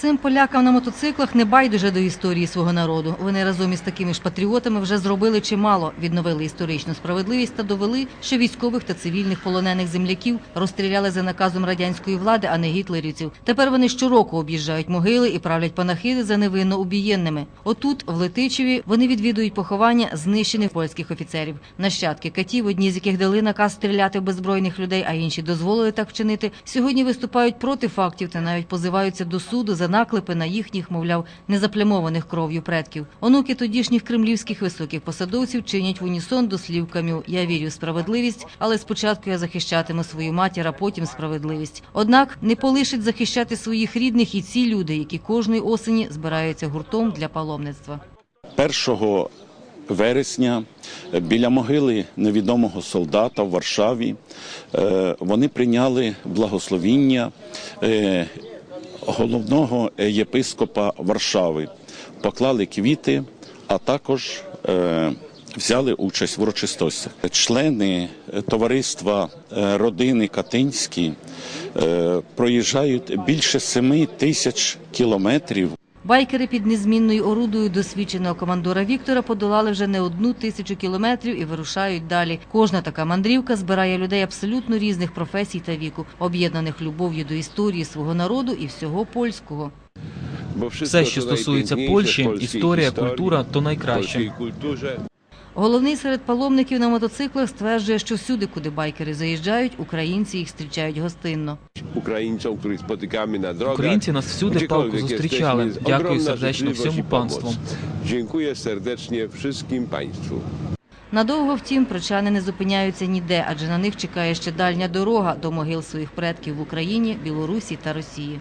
Цим полякам на мотоциклах не байдуже до історії свого народу. Вони разом із такими ж патріотами вже зробили чимало, відновили історичну справедливість та довели, що військових та цивільних полонених земляків розстріляли за наказом радянської влади, а не гітлерівців. Тепер вони щороку об'їжджають могили і правлять панахиди за невинно убієнними. Отут, в Летичеві, вони відвідують поховання знищених польських офіцерів. Нащадки катів, одні з яких дали наказ стріляти в беззбройних людей, а інші дозволили так вчинити. Сьогодні виступають проти фактів та навіть позиваються до суду за наклепи на їхніх, мовляв, незаплямованих кров'ю предків. Онуки тодішніх кремлівських високих посадовців чинять в унісон до слів Камю «Я вірю в справедливість, але спочатку я захищатиму свою матір, а потім справедливість. Однак не полишить захищати своїх рідних і ці люди, які кожної осені збираються гуртом для паломництва. 1 вересня біля могили невідомого солдата в Варшаві е, вони прийняли благословіння е, головного єпископа Варшави, поклали квіти, а також е, взяли участь в урочистостях. Члени е, товариства е, родини Катинські е, проїжджають більше семи тисяч кілометрів Байкери під незмінною орудою досвідченого командора Віктора подолали вже не одну тисячу кілометрів і вирушають далі. Кожна така мандрівка збирає людей абсолютно різних професій та віку, об'єднаних любов'ю до історії свого народу і всього польського. Все, що стосується Польщі, історія, культура, то найкраще. Головний серед паломників на мотоциклах стверджує, що всюди, куди байкери заїжджають, українці їх зустрічають гостинно. Українці нас всюди палко Gdziekolwiek зустрічали. Дякую сердечно всьому панству. Dziękuję serdecznie wszystkim Państwu. Надовго, втім, прочани не зупиняються ніде, адже на них чекає ще дальня дорога до могил своїх предків в Україні, Білорусі та Росії.